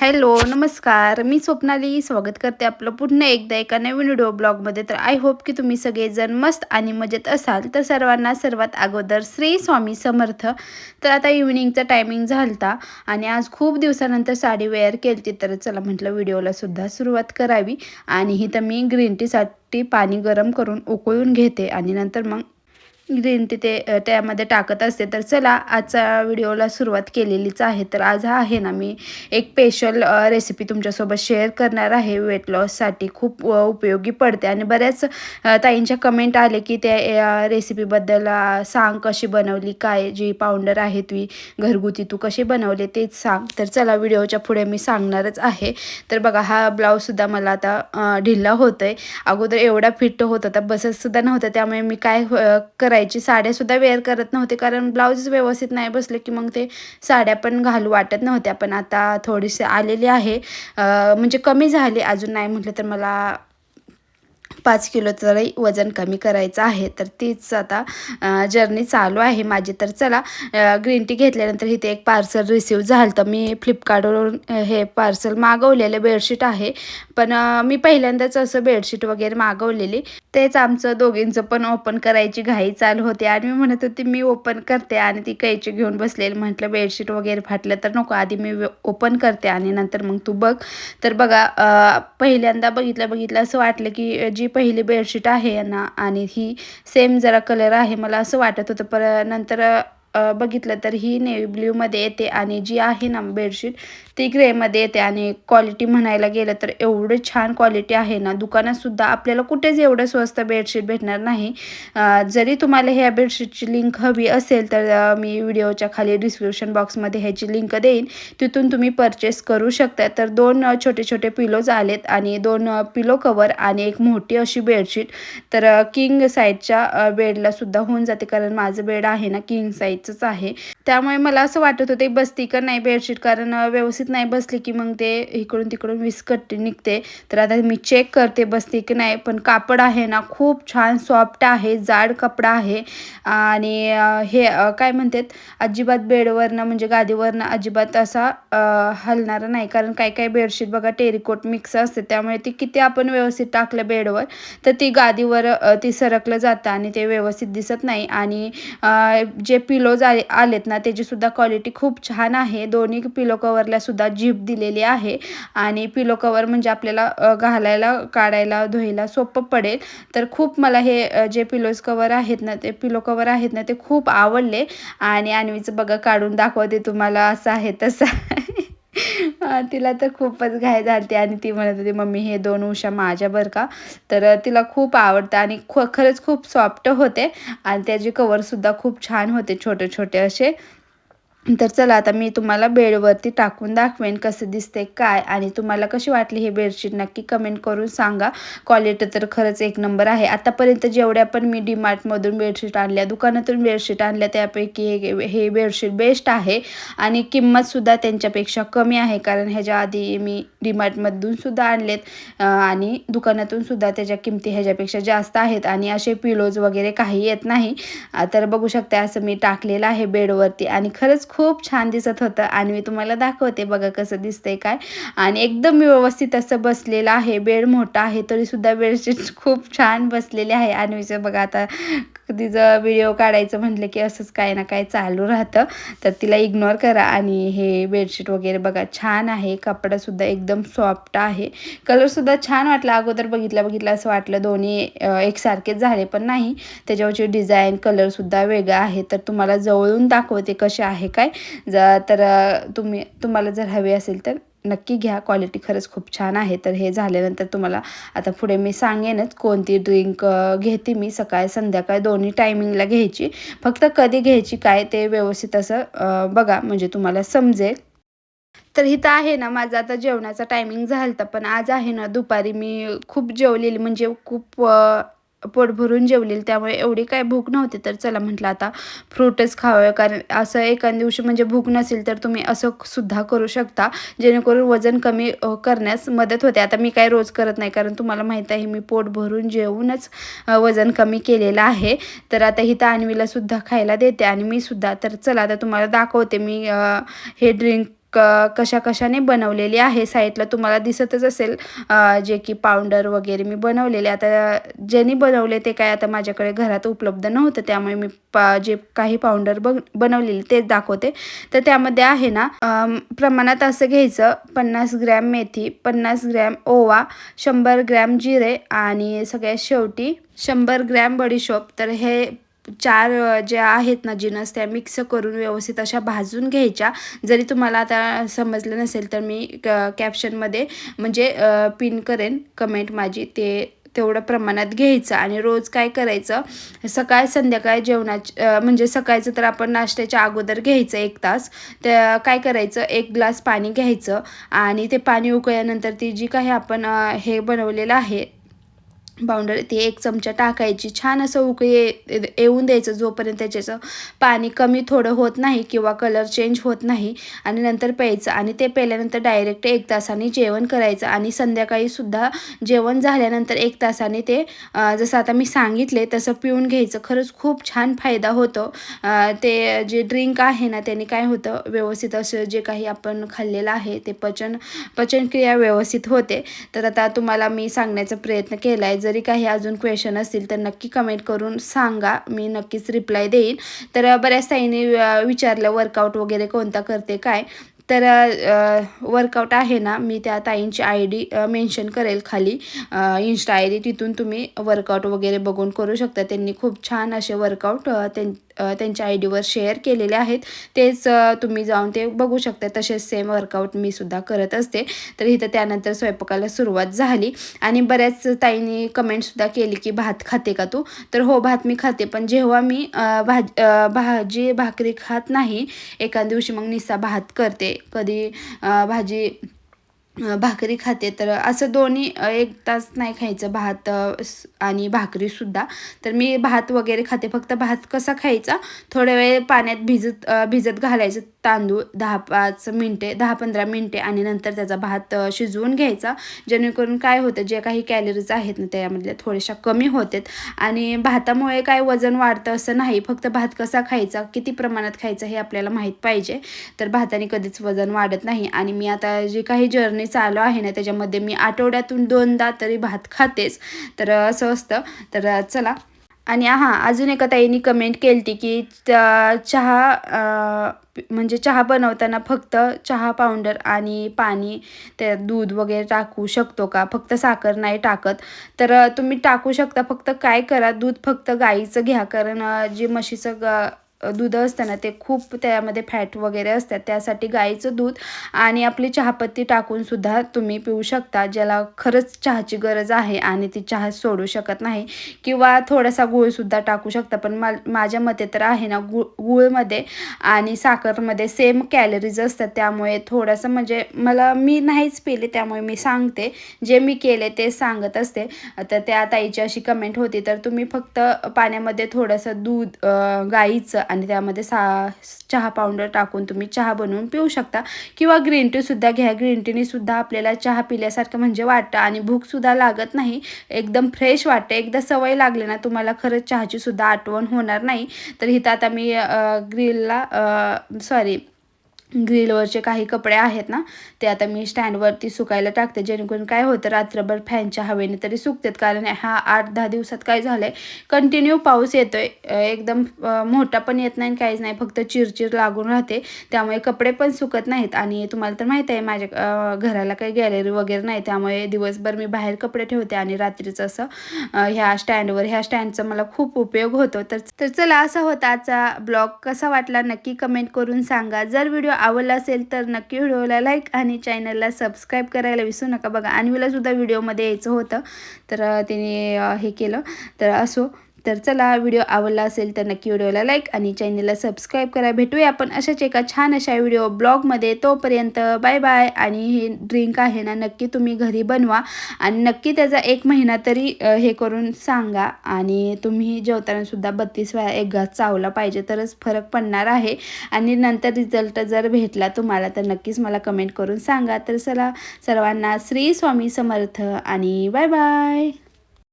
Hello नमस्कार. मी स्वप्नाली स्वागत करते आपलं पुन्हा एकदा एका नवीन व्हिडिओ ब्लॉगमध्ये. तर आय होप की तुम्ही सगळेजण मस्त आणि मजेत असाल. तर सर्वांना सर्वात अगोदर श्री स्वामी समर्थ. तर आता इव्हिनिंगचा टायमिंग झालता आणि आज खूप दिवसानंतर साडी वेअर केली तर चला म्हटलं व्हिडिओला सुद्धा सुरुवात करावी आणि ही तर मी ग्रीन टीसाठी पाणी गरम करून उकळून घेते आणि नंतर मग ग्रीन टी ते त्यामध्ये टाकत असते. तर चला आजचा व्हिडिओला सुरुवात केलेलीच आहे. तर आज हा आहे ना मी एक स्पेशल रेसिपी तुमच्यासोबत शेअर करणार आहे. वेट लॉससाठी खूप उपयोगी पडते. आणि बऱ्याच ताईंच्या कमेंट आले की त्या रेसिपीबद्दल सांग कशी बनवली काय जी पावडर आहे ती घरगुती तू कशी बनवले तेच सांग. तर चला व्हिडिओच्या पुढे मी सांगणारच आहे. तर बघा हा ब्लाऊजसुद्धा मला आता ढिल्ला होतोय. आहे अगोदर एवढा फिट होत होता बसतसुद्धा नव्हता. त्यामुळे मी काय करायचं करायची साड्यासुद्धा वेअर करत नव्हते कारण ब्लाऊज व्यवस्थित नाही बसले की मग ते साड्या पण घालू वाटत नव्हत्या. पण आता थोडीशी आलेली आहे. म्हणजे कमी झाली अजून नाही म्हटलं तर मला पाच किलो तरी वजन कमी करायचं आहे. तर तीच आता जर्नी चालू आहे माझी. तर चला ग्रीन टी घेतल्यानंतर इथे एक पार्सल रिसीव झालं. तर मी फ्लिपकार्टवरून हे पार्सल मागवलेलं बेडशीट आहे. पण मी पहिल्यांदाच असं बेडशीट वगैरे मागवलेली. तेच आमचं दोघींचं पण ओपन करायची घाई चालू होते. आणि मी म्हणत होती मी ओपन करते आणि ती कैची घेऊन बसलेली. म्हटलं बेडशीट वगैरे फाटलं तर नको. आधी मी ओपन करते आणि नंतर मग तू बघ. तर बघा पहिल्यांदा बघितलं बघितलं असं वाटलं की जी पहिली बेडशीट आहे ना आणि ही सेम जरा कलर आहे. मला असं वाटत होतं पर नंतर बघितलं तर ही नेव्ही ब्ल्यूमध्ये येते आणि जी आहे ना बेडशीट ती ग्रेमध्ये येते आणि क्वालिटी म्हणायला गेलं तर एवढं छान क्वालिटी आहे ना दुकानातसुद्धा आपल्याला कुठेच एवढं स्वस्त बेडशीट भेटणार नाही. जरी तुम्हाला ह्या बेडशीटची लिंक हवी असेल तर मी व्हिडिओच्या खाली डिस्क्रिप्शन बॉक्समध्ये ह्याची लिंक देईन. तिथून तुम्ही परचेस करू शकता. तर दोन छोटे छोटे पिलोज आलेत आणि दोन पिलो कवर आणि एक मोठी अशी बेडशीट. तर किंग साईजच्या बेडलासुद्धा होऊन जाते. कारण माझं बेड आहे ना किंग साईज साईजचंच आहे. त्यामुळे मला असं वाटत होते बसती का नाही बेडशीट? कारण व्यवस्थित नाही बसली की मग ते इकडून तिकडून विस्कट निघते. तर आता मी चेक करते बसते की नाही. पण कापड आहे ना खूप छान सॉफ्ट आहे जाड कपडा आहे. आणि हे काय म्हणतात? अजिबात बेडवरनं म्हणजे गादीवरनं अजिबात असा हलणारा नाही. कारण काही काही बेडशीट बघा टेरिकोट मिक्स असते. त्यामुळे ती किती आपण व्यवस्थित टाकलं बेडवर तर ती गादीवर ती सरकलं जातं आणि ते व्यवस्थित दिसत नाही. आणि जे पिलो पिलोज आले आलेत ना त्याचीसुद्धा क्वालिटी खूप छान आहे. दोन्ही पिलो कवरला सुद्धा जीप दिलेली आहे. आणि पिलो कवर म्हणजे आपल्याला घालायला काढायला धुयला सोपं पडेल. तर खूप मला हे जे पिलोज कवर आहेत ना ते पिलो कवर आहेत ना ते खूप आवडले. आणि आणवीचं बघा काढून दाखवते तुम्हाला असं आहे तसं. तिला तर खूपच घाय झाली आणि ती म्हणत होती मम्मी हे दोन उषा माझ्या बरं का? तर तिला खूप आवडतं आणि ख खरंच खूप सॉफ्ट होते आणि त्याचे कवरसुद्धा खूप छान होते छोटे छोटे असे. तर चला आता मी तुम्हाला बेडवरती टाकून दाखवेन कसं दिसते काय आणि तुम्हाला कशी वाटली हे बेडशीट नक्की कमेंट करून सांगा. क्वालिटी तर खरंच एक नंबर आहे. आतापर्यंत जेवढ्या पण मी डीमार्टमधून बेडशीट आणल्या दुकानातून बेडशीट आणल्या त्यापैकी हे हे बेडशीट बेस्ट आहे आणि किंमतसुद्धा त्यांच्यापेक्षा कमी आहे. कारण ह्याच्या आधी मी डीमार्टमधूनसुद्धा आणलेत आणि दुकानातूनसुद्धा त्याच्या किमती ह्याच्यापेक्षा जास्त आहेत आणि असे पिलोज वगैरे काही येत नाही. तर बघू शकता असं मी टाकलेलं आहे बेडवरती आणि खरंच खूप छान दिसत होतं आणि मी तुम्हाला दाखवते बघा कसं दिसतंय काय. आणि एकदम व्यवस्थित असं बसलेलं आहे. बेड मोठा आहे तरीसुद्धा बेडशीट खूप छान बसलेले आहे. आणि बघा आता तिचं व्हिडिओ काढायचं म्हटलं की असंच काय ना काय चालू राहतं तर तिला इग्नोर करा. आणि हे बेडशीट वगैरे बघा छान आहे. कपडासुद्धा एकदम सॉफ्ट आहे. कलरसुद्धा छान वाटला. अगोदर बघितलं बघितलं असं वाटलं दोन्ही एकसारखेच झाले पण नाही. त्याच्यावरची डिझाईन कलरसुद्धा वेगळा आहे. तर तुम्हाला जवळून दाखवते कसे आहे का काय? ज तर तुम्ही तुम्हाला जर हवे असेल तर नक्की घ्या. क्वालिटी खरंच खूप छान आहे. तर हे झाल्यानंतर तुम्हाला आता पुढे मी सांगेनच कोणती ड्रिंक घेते मी सकाळ संध्याकाळ दोन्ही टायमिंगला घ्यायची. फक्त कधी घ्यायची काय ते व्यवस्थित असं बघा. म्हणजे तुम्हाला समजेल. तर इथं आहे ना माझं आता जेवणाचा टायमिंग झालं पण आज आहे ना दुपारी मी खूप जेवलेली. म्हणजे खूप पोट भरून जेवलेली त्यामुळे एवढी काय भूक नव्हती. तर चला म्हटलं आता फ्रूटच खावं कारण असं एका दिवशी म्हणजे भूक नसेल तर तुम्ही असं सुद्धा करू शकता. जेणेकरून वजन कमी करण्यास मदत होते. आता मी काय रोज करत नाही कारण तुम्हाला माहीत आहे मी पोट भरून जेवूनच वजन कमी केलेलं आहे. तर आता ही आणवीला सुद्धा खायला देते आणि मी सुद्धा. तर चला आता तुम्हाला दाखवते मी हे ड्रिंक क कशा कशाने बनवलेली आहे साईडला तुम्हाला दिसतच असेल जे की पावडर वगैरे मी बनवलेले. आता ज्यांनी बनवले ते काय आता माझ्याकडे घरात उपलब्ध नव्हतं त्यामुळे मी पा जे काही पावडर बन बनवलेले तेच दाखवते. तर त्यामध्ये आहे ना प्रमाणात असं घ्यायचं पन्नास ग्रॅम मेथी पन्नास ग्रॅम ओवा शंभर ग्रॅम जिरे आणि सगळ्यात शेवटी शंभर ग्रॅम बडीशोप. तर हे चार ज्या आहेत ना जिनस त्या मिक्स करून व्यवस्थित अशा भाजून घ्यायच्या. जरी तुम्हाला आता समजलं नसेल तर मी क कॅप्शनमध्ये म्हणजे पिन करेन कमेंट माझी. ते तेवढं प्रमाणात घ्यायचं आणि रोज काय करायचं? सकाळ संध्याकाळ जेवणाच म्हणजे सकाळचं तर आपण नाश्त्याच्या अगोदर घ्यायचं एक तास. त्या काय करायचं? एक ग्लास पाणी घ्यायचं आणि ते पाणी उकळल्यानंतर ती जी काही आपण हे बनवलेलं आहे पावडर ती एक चमचा टाकायची. छान असं उकळी येऊन द्यायचं जोपर्यंत त्याच्याचं पाणी कमी थोडं होत नाही किंवा कलर चेंज होत नाही आणि नंतर प्यायचं. आणि ते प्यायल्यानंतर डायरेक्ट एक तासाने जेवण करायचं. आणि संध्याकाळीसुद्धा जेवण झाल्यानंतर एक तासाने ते जसं आता मी सांगितले तसं पिऊन घ्यायचं. खरंच खूप छान फायदा होतो. ते जे ड्रिंक आहे ना त्याने काय होतं व्यवस्थित असं जे काही आपण खाल्लेलं आहे ते पचन पचनक्रिया व्यवस्थित होते. तर आता तुम्हाला मी सांगण्याचा प्रयत्न केला आहे जरी काही अजून क्वेश्चन असतील तर नक्की कमेंट करून सांगा. मी नक्कीच रिप्लाय देईन. तर बऱ्याच ताईने विचारलं वर्कआउट वगैरे कोणता करते काय? तर वर्कआउट आहे ना मी त्या ताईंची आय डी मेन्शन करेल खाली. इन्स्टा आय डी तिथून तुम्ही वर्कआउट वगैरे बघून करू शकता. त्यांनी खूप छान असे वर्कआउट त्यां त्यांच्या आय डीवर शेअर केलेले आहेत. तेच तुम्ही जाऊन ते बघू शकता. तसेच सेम वर्कआउट मी सुद्धा करत असते. तर इथं त्यानंतर स्वयंपाकाला सुरुवात झाली. आणि बऱ्याच ताईंनी कमेंटसुद्धा केली की भात खाते का तू? तर हो भात मी खाते. पण जेव्हा मी भाज भाजी भाकरी खात नाही एका दिवशी मग निस्सा भात करते. कधी भाजी भाकरी खाते. तर असं दोन्ही एक तास नाही खायचं भात आणि भाकरीसुद्धा तर मी भात वगैरे खाते. फक्त भात कसा खायचा? थोड्या वेळ पाण्यात भिजत भिजत घालायचं. तांदूळ दहा पाच मिनटे दहा पंधरा मिनटे आणि नंतर त्याचा भात शिजवून घ्यायचा. जेणेकरून काय होतं जे काही कॅलरीज आहेत ना त्यामधल्या थोड्याशा कमी होतात. आणि भातामुळे काय वजन वाढतं असं नाही फक्त भात कसा खायचा किती प्रमाणात खायचा हे आपल्याला माहीत पाहिजे. तर भाताने कधीच वजन वाढत नाही. आणि मी आता जे काही जर्नी चालू आहे ना त्याच्यामध्ये मी आठवड्यातून दोनदा तरी भात खातेच. तर असं असतं. तर चला. आणि हां अजून एका ताईंनी कमेंट केली होती की चहा म्हणजे चहा बनवताना फक्त चहा पावडर आणि पाणी त्या दूध वगैरे टाकू शकतो का? फक्त साखर नाही टाकत. तर तुम्ही टाकू शकता फक्त काय करा? दूध फक्त गाईचं घ्या. कारण जे म्हशीचं ग दूध असतं ना ते खूप त्यामध्ये फॅट वगैरे असतात त्यासाठी गाईचं दूध आणि आपली चहापत्ती टाकूनसुद्धा तुम्ही पिऊ शकता ज्याला खरंच चहाची गरज आहे आणि ती चहा सोडू शकत नाही किंवा थोडासा गुळसुद्धा टाकू शकता. पण मा माझ्या मते तर आहे ना गुळ गुळमध्ये आणि साखरमध्ये सेम कॅलरीज असतात त्यामुळे थोडंसं म्हणजे मला मी नाहीच पिले त्यामुळे मी सांगते. जे मी केले ते सांगत असते. तर त्या ताईची अशी कमेंट होती तर तुम्ही फक्त पाण्यामध्ये थोडंसं दूध गाईचं आणि त्यामध्ये सा चहा पावडर टाकून तुम्ही चहा बनवून पिऊ शकता. किंवा ग्रीन टीसुद्धा घ्या. ग्रीन टीनीसुद्धा आपल्याला चहा पिल्यासारखं म्हणजे वाटतं आणि भूकसुद्धा लागत नाही. एकदम फ्रेश वाटतं. एकदा सवय लागली ना तुम्हाला खरंच चहाचीसुद्धा आठवण होणार नाही. तर इथं आता मी ग्रिलला सॉरी ग्रिलवरचे काही कपडे आहेत ना ते आता मी स्टँडवरती सुकायला टाकते. जेणेकरून काय होतं रात्रभर फॅनच्या हवेने तरी सुकतात. कारण हा आठ दहा दिवसात काय झालं आहे कंटिन्यू पाऊस येतो आहे एकदम मोठा पण येत नाही काहीच नाही. फक्त चिरचिर लागून राहते. त्यामुळे कपडे पण सुकत नाहीत. आणि तुम्हाला तर माहीत आहे माझ्या घराला काही गॅलरी वगैरे नाही. त्यामुळे दिवसभर मी बाहेर कपडे ठेवते. आणि रात्रीचं असं ह्या स्टँडवर ह्या स्टँडचा मला खूप उपयोग होतो. तर चला असा होता आजचा ब्लॉग. कसा वाटला नक्की कमेंट करून सांगा. जर व्हिडिओ आवडला असेल तर नक्की व्हिडिओला लाईक आणि चॅनलला सबस्क्राईब करायला विसरू नका. बघा अन्वीलासुद्धा व्हिडिओमध्ये यायचं होतं. तर तिने हे केलं. तर असो. तर चला व्हिडिओ आवडला असेल तर नक्की व्हिडिओला लाईक आणि चॅनलला सबस्क्राईब करा. भेटूया आपण अशाच एका छान अशा व्हिडिओ ब्लॉगमध्ये तोपर्यंत बाय बाय आणि हे ड्रिंक आहे ना नक्की तुम्ही घरी बनवा आणि नक्की त्याचा एक महिना तरी हे करून सांगा आणि तुम्ही जेवतानासुद्धा बत्तीस वेळा एक घास चावला पाहिजे तरच फरक पडणार आहे. आणि नंतर रिझल्ट जर भेटला तुम्हाला तर नक्कीच मला कमेंट करून सांगा. तर चला सर्वांना श्री स्वामी समर्थ आणि बाय बाय